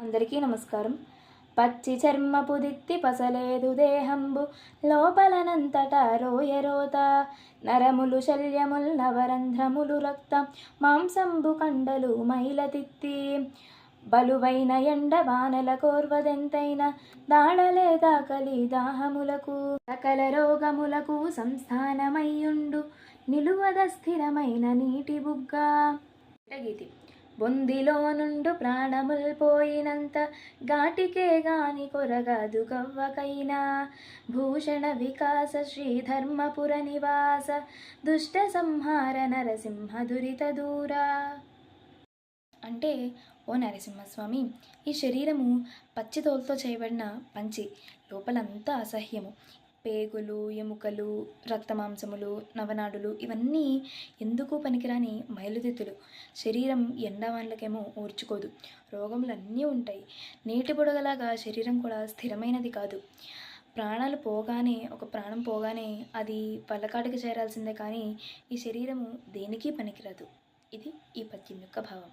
అందరికీ నమస్కారం. పచ్చి చర్మపు దిత్తి పసలేదు దేహంబు లోపలనంతటా రోయరోత నరములు శల్యముల్ నవరంధ్రములు రక్తం. మాంసంబు కండలు మైలతిత్తి బలువైన ఎండ వానల కోర్వదెంతైన దాడలే దాకలి దాహములకు. సకల రోగములకు సంస్థానమయ్యుండు నిలువద స్థిరమైన నీటి బుగ్గ. గీతి బొందిలో నుండు ప్రాణముల్ పోయినంత ఘాటికే గాని కొరగదు గవ్వకైనా. భూషణ వికాస శ్రీధర్మపుర నివాస దుష్ట సంహార నరసింహ దురిత దూరా. అంటే ఓ నరసింహస్వామి ఈ శరీరము పచ్చి తోలుతో చేయబడిన పంచి లోపలంతా అసహ్యము. పేగులు ఎముకలు రక్తమాంసములు నవనాడులు ఇవన్నీ ఎందుకు పనికిరాని మైలుదిత్తులు శరీరం ఎండవాన్లకేమో ఓర్చుకోదు రోగములన్నీ ఉంటాయి. నీటి బుడగలాగా శరీరం కూడా స్థిరమైనది కాదు. ప్రాణాలు పోగానే ఒక ప్రాణం పోగానే అది పల్లకాటికి చేరాల్సిందే కానీ ఈ శరీరము దేనికి పనికిరాదు. ఇది ఈ పద్యం యొక్క భావం.